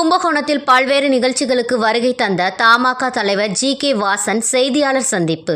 கும்பகோணத்தில் பல்வேறு நிகழ்ச்சிகளுக்கு வருகை தந்த தமாக தலைவர் ஜி கே வாசன் செய்தியாளர் சந்திப்பு.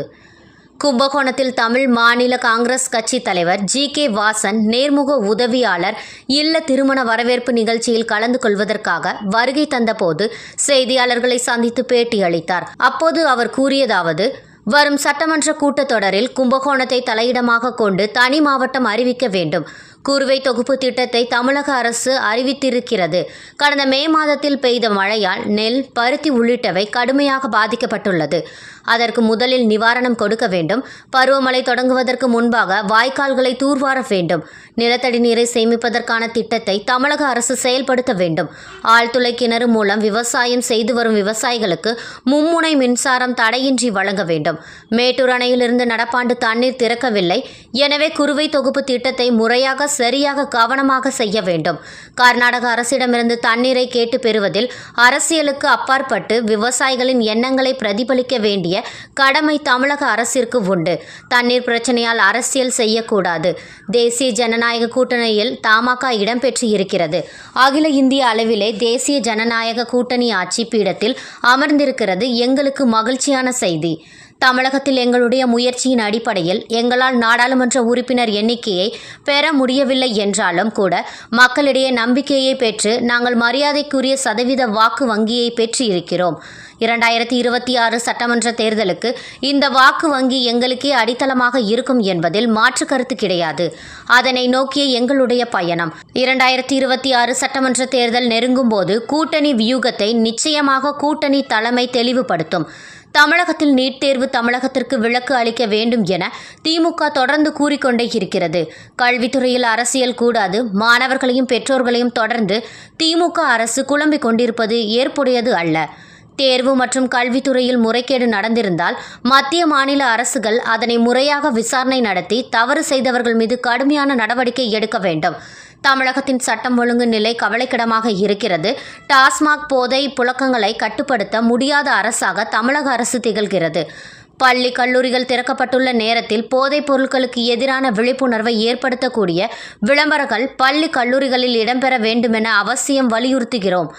கும்பகோணத்தில் தமிழ் மாநில காங்கிரஸ் கட்சி தலைவர் ஜி கே வாசன் நேர்முக உதவியாளர் இல்ல திருமண வரவேற்பு நிகழ்ச்சியில் கலந்து கொள்வதற்காக வருகை தந்தபோது செய்தியாளர்களை சந்தித்து பேட்டியளித்தார். அப்போது அவர் கூறியதாவது வரும் சட்டமன்ற கூட்டத்தொடரில் கும்பகோணத்தை தலையிடமாக கொண்டு தனி மாவட்டம் அறிவிக்க வேண்டும். கூறுவை தொகுப்பு திட்டத்தை தமிழக அரசு அறிவித்திருக்கிறது. கடந்த மே மாதத்தில் பெய்த மழையால் நெல் பருத்தி உள்ளிட்டவை கடுமையாக பாதிக்கப்பட்டுள்ளது. அதற்கு முதலில் நிவாரணம் கொடுக்க வேண்டும். பருவமழை தொடங்குவதற்கு முன்பாக வாய்க்கால்களை தூர்வார வேண்டும். நிலத்தடி நீரை சேமிப்பதற்கான திட்டத்தை தமிழக அரசு செயல்படுத்த வேண்டும். ஆழ்துளை கிணறு மூலம் விவசாயம் செய்து வரும் விவசாயிகளுக்கு மும்முனை மின்சாரம் தடையின்றி வழங்க வேண்டும். மேட்டூர் அணையிலிருந்து நடப்பாண்டு தண்ணீர் திறக்கவில்லை. எனவே குறுவை தொகுப்பு திட்டத்தை முறையாக சரியாக கவனமாக செய்ய வேண்டும். கர்நாடக அரசிடமிருந்து தண்ணீரை கேட்டு பெறுவதில் அரசியலுக்கு அப்பாற்பட்டு விவசாயிகளின் எண்ணங்களை பிரதிபலிக்க வேண்டிய கடமை தமிழக அரசிற்கு உண்டு. தண்ணீர் பிரச்சனையால் அரசியல் செய்யக்கூடாது. தேசிய ஜனநாயக கூட்டணியில் தமாக இடம்பெற்று இருக்கிறது அகில இந்திய அளவிலே தேசிய ஜனநாயக கூட்டணி ஆட்சி பீடத்தில் அமர்ந்திருக்கிறது எங்களுக்கு மகிழ்ச்சியான செய்தி. தமிழகத்தில் எங்களுடைய முயற்சியின் அடிப்படையில் எங்களால் நாடாளுமன்ற உறுப்பினர் எண்ணிக்கையை பெற முடியவில்லை என்றாலும் கூட மக்களிடையே நம்பிக்கையை பெற்று நாங்கள் மரியாதைக்குரிய சதவீத வாக்கு வங்கியை பெற்று இருக்கிறோம் இரண்டாயிரத்தி இருபத்தி ஆறு சட்டமன்ற தேர்தலுக்கு இந்த வாக்கு வங்கி எங்களுக்கே அடித்தளமாக இருக்கும் என்பதில் மாற்று கருத்து கிடையாது. அதனை நோக்கிய எங்களுடைய பயணம். இரண்டாயிரத்தி இருபத்தி ஆறு சட்டமன்ற தேர்தல் நெருங்கும் போது கூட்டணி வியூகத்தை நிச்சயமாக கூட்டணி தலைமை தெளிவுபடுத்தும். தமிழகத்தில் நீட் தேர்வு தமிழகத்திற்கு விலக்கு அளிக்க வேண்டும் என திமுக தொடர்ந்து கூறிக்கொண்டே இருக்கிறது. கல்வித்துறையில் அரசியல் கூடாது. மாணவர்களையும் பெற்றோர்களையும் தொடர்ந்து திமுக அரசு குழம்பிக் கொண்டிருப்பது ஏற்புடையது அல்ல. தேர்வு மற்றும் கல்வித்துறையில் முறைகேடு நடந்திருந்தால் மத்திய மாநில அரசுகள் அதனை முறையாக விசாரணை நடத்தி தவறு செய்தவர்கள் மீது கடுமையான நடவடிக்கை எடுக்க வேண்டும். தமிழகத்தின் சட்டம் ஒழுங்கு நிலை கவலைக்கிடமாக இருக்கிறது. டாஸ்மாக் போதை புழக்கங்களை கட்டுப்படுத்த முடியாத அரசாக தமிழக அரசு திகழ்கிறது. பள்ளி கல்லூரிகள் திறக்கப்பட்டுள்ள நேரத்தில் போதைப் பொருட்களுக்கு எதிரான விழிப்புணர்வை ஏற்படுத்தக்கூடிய விளம்பரங்கள் பள்ளி கல்லூரிகளில் இடம்பெற வேண்டுமென அவசியம் வலியுறுத்துகிறோம்.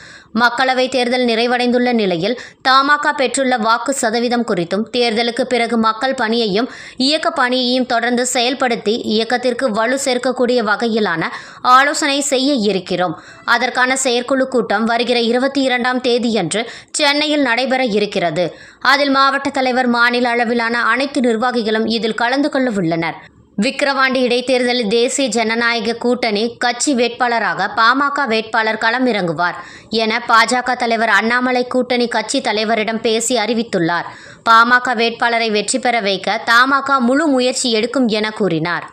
மக்களவைத் தேர்தல் நிறைவடைந்துள்ள நிலையில் தமாக பெற்றுள்ள வாக்கு சதவீதம் குறித்தும் தேர்தலுக்கு பிறகு மக்கள் பணியையும் இயக்க பணியையும் தொடர்ந்து செயல்படுத்தி இயக்கத்திற்கு வலு சேர்க்கக்கூடிய வகையிலான ஆலோசனை செய்ய இருக்கிறோம். அதற்கான செயற்குழு கூட்டம் வருகிற இருபத்தி இரண்டாம் தேதியன்று சென்னையில் நடைபெற இருக்கிறது. அதில் மாவட்ட தலைவர் மாநில அளவிலான அனைத்து நிர்வாகிகளும் இதில் கலந்து கொள்ள உள்ளனர். விக்கிரவாண்டி இடைத்தேர்தலில் தேசிய ஜனநாயக கூட்டணி கட்சி வேட்பாளராக பாமக வேட்பாளர் களமிறங்குவார் என பாஜக தலைவர் அண்ணாமலை கூட்டணி கட்சி தலைவரிடம் பேசி அறிவித்துள்ளார். பாமக வேட்பாளரை வெற்றி பெற வைக்க தமாக முழு முயற்சி எடுக்கும் என கூறினார்.